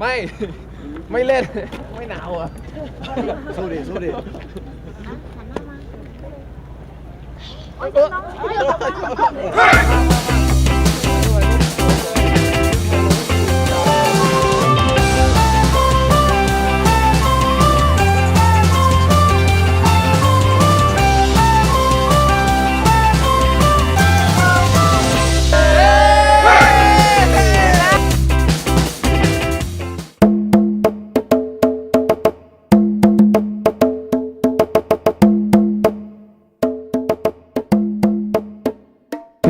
ไม่เล่น ไม่หนาวเหรอะสู้ดิสู้ดิโอ๊ยน้องโอ๊ยน้อง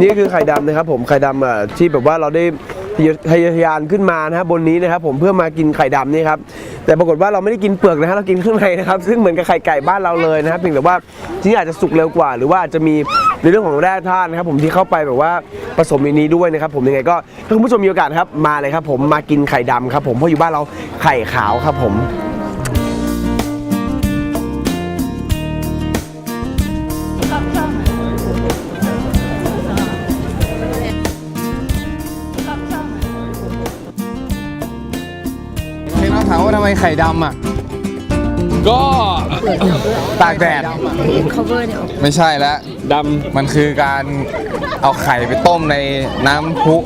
นี่คือไข่ดำนะครับผมไข่ดำอะที่แบบว่าเราได้ทะยานขึ้นมานะครับบนนี้นะครับผมเพื่อมากินไข่ดำนี่ครับแต่ปรากฏว่าเราไม่ได้กินเปลือกนะฮะเรากินข้างในนะครับซึ่งเหมือนกับไข่ไก่บ้านเราเลยนะครับเพียงแต่ว่าที่อาจจะสุกเร็วกว่า หรือว่าอาจจะมีในเรื่องของแร่ธาตุนะครับผมที่เข้าไปแบบว่าผสมในนี้ด้วยนะครับผมยังไงก็ถ้าคุณผู้ชมมีโอกาสครับมาเลยครับผมมากินไข่ดำครับผมเพราะอยู่บ้านเราไข่ขาวครับผม ถามว่าทำไมไข่ดำอะ ก็ตากแดด cover เนี่ยไม่ใช่แล้วดำมันคือการเอาไข่ไปต้มในน้ำพุ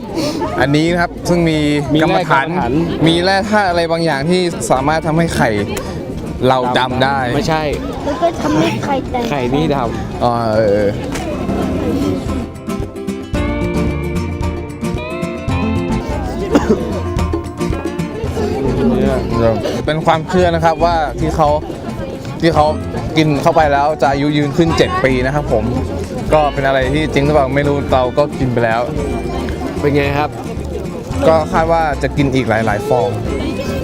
อันนี้นะครับซึ่งมีมีกรรมแร่ฐานกรรมฐาน มีแร่ธาตุอะไรบางอย่างที่สามารถทำให้ไข่เราดำได้ไม่ใช่ แล้วก็ทำให้ไข่แตกไข่นี่ดอ๋อเออ เนี่ยเป็นความเชื่อนะครับว่าที่เขาที่เขากินเข้าไปแล้วจะอายุยืนขึ้น 7 ปีนะครับผมก็เป็นอะไรที่จริงหรือเปล่าไม่รู้เราก็กินไปแล้ว เป็นไงครับ ก็คาดว่าจะกินอีกหลาย ๆ ฟอง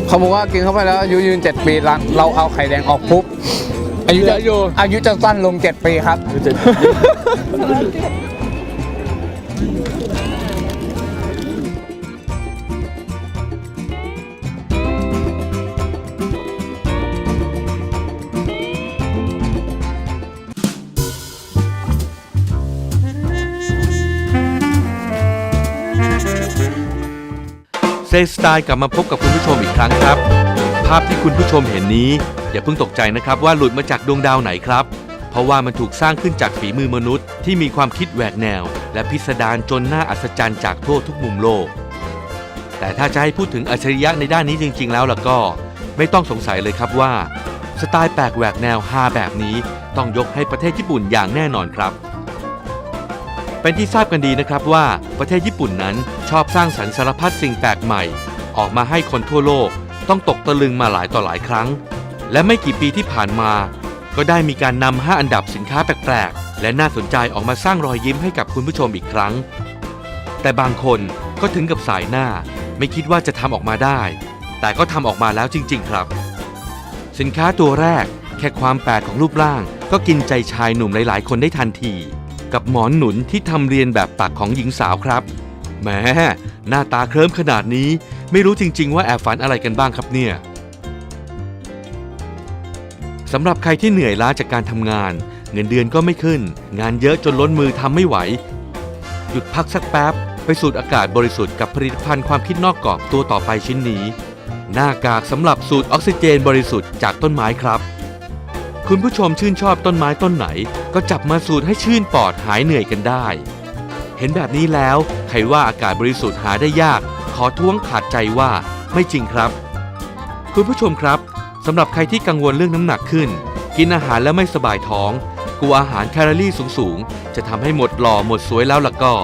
เขาบอกว่ากินเข้าไปแล้วอายุยืน 7 ปีหลังเราเอาไข่แดงออกปุ๊บอายุจะเหลืออยู่อายุจะสั้นลง 7 ปีครับ เซสไตล์กลับมาพบกับคุณผู้ชมอีกครั้งครับ ภาพที่คุณผู้ชมเห็นนี้ อย่าเพิ่งตกใจนะครับว่าหลุดมาจากดวงดาวไหนครับ เพราะว่ามันถูกสร้างขึ้นจากฝีมือมนุษย์ ที่มีความคิดแหวกแนว และพิสดารจนน่าอัศจรรย์จากทั่วทุกมุมโลก แต่ถ้าจะให้พูดถึงอัจฉริยะในด้านนี้จริง ๆ แล้วล่ะก็ ไม่ต้องสงสัยเลยครับว่า สไตล์แปลกแหวกแนวฮาแบบนี้ ต้องยกให้ประเทศญี่ปุ่นอย่างแน่นอนครับ เป็นที่ทราบกันดีนะครับว่าประเทศญี่ปุ่นนั้นชอบสร้างสรรค์สารพัดสิ่งแปลกใหม่ ออกมาให้คนทั่วโลกต้องตกตะลึงมาหลายต่อหลายครั้ง และไม่กี่ปีที่ผ่านมา ก็ได้มีการนำ5อันดับสินค้าแปลกๆ และน่าสนใจออกมาสร้างรอยยิ้มให้กับคุณผู้ชมอีกครั้ง แต่บางคนก็ถึงกับสายหน้า ไม่คิดว่าจะทำออกมาได้ แต่ก็ทำออกมาแล้วจริง ๆ ครับ สินค้าตัวแรกแค่ความแปลกของรูปร่าง ก็กินใจชายหนุ่มหลาย ๆ คนได้ทันที กับหมอนหนุนที่ทำเรียนแบบปากของหญิงสาวครับแหมหน้าตาเคลิ้มขนาดนี้ ไม่รู้จริง ๆ ว่าแอบฝันอะไรกันบ้างครับเนี่ยสำหรับใครที่เหนื่อยล้าจากการทำงาน เงินเดือนก็ไม่ขึ้น งานเยอะจนล้นมือทำไม่ไหว หยุดพักสักแป๊บ ไปสูดอากาศบริสุทธิ์กับผลิตภัณฑ์ความคิดนอกกรอบตัวต่อไปชิ้นนี้ หน้ากากสำหรับสูดออกซิเจนบริสุทธิ์จากต้นไม้ครับ คุณผู้ชมชื่นชอบต้นไม้ต้นไหน ก็จับมาสูดให้ชื่นปอดหายเหนื่อยกันได้ เห็นแบบนี้แล้วใครว่าอากาศบริสุทธิ์หาได้ยาก ขอท้วงขาดใจว่าไม่จริงครับ คุณผู้ชมครับสำหรับใครที่กังวลเรื่องน้ำหนักขึ้น กินอาหารแล้วไม่สบายท้องกลัวอาหารแคลอรี่สูงๆ จะทำให้หมดหล่อหมดสวยแล้วล่ะก็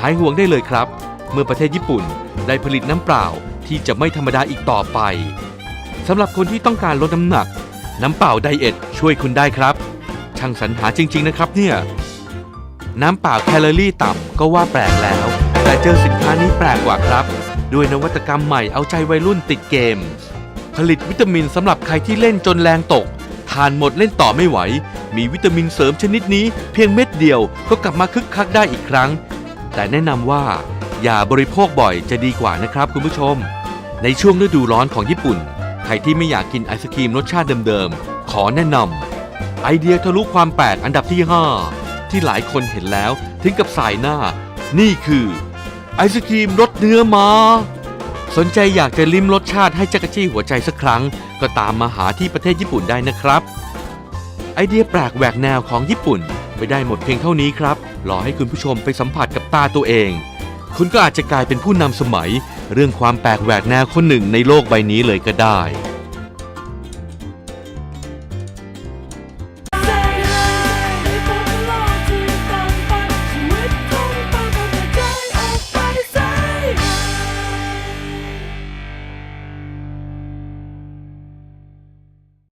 หายห่วงได้เลยครับ เมื่อประเทศญี่ปุ่นได้ผลิตน้ำเปล่าที่จะไม่ธรรมดาอีกต่อไปสำหรับคนที่ต้องการลดน้ำหนัก น้ำเปล่าไดเอท ช่วยคุณได้ครับ ช่างสรรหาจริง ๆ นะครับเนี่ย น้ำเปล่าแคลอรี่ต่ำก็ว่าแปลกแล้ว แต่เจอสินค้านี้แปลกกว่าครับ ด้วยนวัตกรรมใหม่เอาใจวัยรุ่นติดเกม ผลิตวิตามินสำหรับใครที่เล่นจนแรงตก ทานหมดเล่นต่อไม่ไหว มีวิตามินเสริมชนิดนี้เพียงเม็ดเดียวก็กลับมาคึกคักได้อีกครั้ง แต่แนะนำว่า อย่าบริโภคบ่อยจะดีกว่านะครับคุณผู้ชม ในช่วงฤดูร้อนของญี่ปุ่นใครที่ไม่อยากกินไอศครีมรสชาติเดิมๆ ขอแนะนำไอเดียทะลุความแปลกอันดับที่ 5 ที่หลายคนเห็นแล้วถึงกับสายหน้า นี่คือ ไอศครีมรสเนื้อมาสนใจอยากจะลิ้มรสชาติให้จักรจี้หัวใจสักครั้ง ก็ตามมาหาที่ประเทศญี่ปุ่นได้นะครับ ไอเดียแปลกแหวกแนวของญี่ปุ่นไม่ได้หมดเพียงเท่านี้ครับ รอให้คุณผู้ชมไปสัมผัสกับตาตัวเอง คุณก็อาจจะกลายเป็นผู้นำสมัย เรื่องความแปลกแหวกแนวคนหนึ่งในโลกใบนี้เลยก็ได้